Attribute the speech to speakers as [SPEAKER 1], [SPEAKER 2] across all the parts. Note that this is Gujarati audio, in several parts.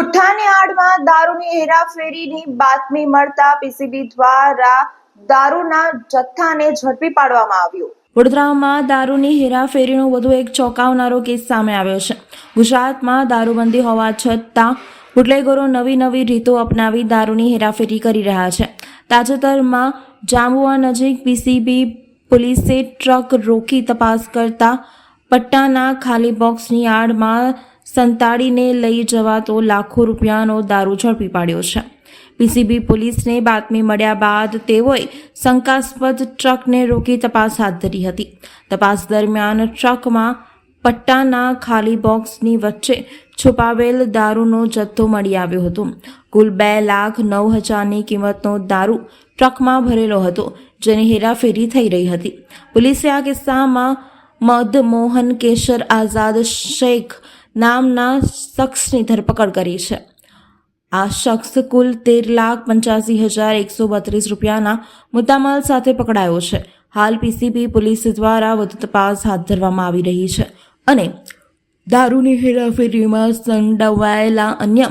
[SPEAKER 1] પુઠ્ઠાની આડમાં દારૂની હેરાફેરીની બાતમી મળતા પીસીબી દ્વારા દારૂના જથ્થાને ઝડપી પાડવામાં આવ્યો.
[SPEAKER 2] વડોદરામાં દારૂની હેરાફેરીનો વધુ એક ચોંકાવનારો કેસ સામે આવ્યો છે. ગુજરાતમાં દારૂબંધી હોવા છતાં બુટલેગરો નવી નવી રીતો અપનાવી દારૂની હેરાફેરી કરી રહ્યા છે. તાજેતરમાં જાંબુઆ નજીક પીસીબી પોલીસે ટ્રક રોકી તપાસ કરતા પટ્ટાના ખાલી બોક્સની આડમાં સંતાડીને લઈ જવાતો લાખો રૂપિયાનો દારૂ ઝડપી પાડ્યો છે. પીસીબી પોલીસને બાતમી મળ્યા બાદ તેઓએ શંકાસ્પદ ટ્રકને રોકી તપાસ હાથ ધરી હતી. તપાસ દરમિયાન ટ્રકમાં પટ્ટાના ખાલી બોક્સની વચ્ચે છુપાવેલ દારૂનો જથ્થો મળી આવ્યો હતો. કુલ બે લાખ નવ હજારની કિંમતનો દારૂ ટ્રકમાં ભરેલો હતો, જેની હેરાફેરી થઈ રહી હતી. પોલીસે આ કિસ્સામાં મદમોહન કેશર આઝાદ શેખ નામના શખ્સની ધરપકડ કરી છે. આ શખ્સ કુલ તેર લાખ પંચ્યાસી હજાર એકસો બત્રીસ રૂપિયાના મુદ્દામાલ સાથે પકડાયો છે. હાલ પીસીબી પોલીસ દ્વારા વધુ તપાસ હાથ ધરવામાં આવી રહી છે અને દારૂની હેરાફેરીમાં સંડોવાયેલા અન્ય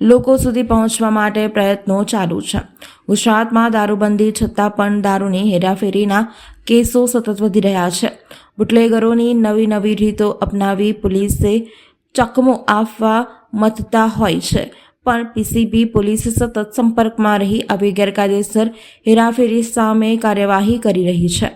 [SPEAKER 2] લોકો સુધી પહોંચવા માટે પ્રયત્નો ચાલુ છે. ગુજરાતમાં દારૂબંધી છતાં પણ દારૂની હેરાફેરીના કેસો સતત વધી રહ્યા છે. બુટલેગરોની નવી નવી રીતો અપનાવી પોલીસે ચકમો આપવા મથતા હોય છે. પણ પીસીબી પોલીસ સતત સંપર્કમાં રહી આવી ગેરકાયદેસર હેરાફેરી સામે કાર્યવાહી કરી રહી છે.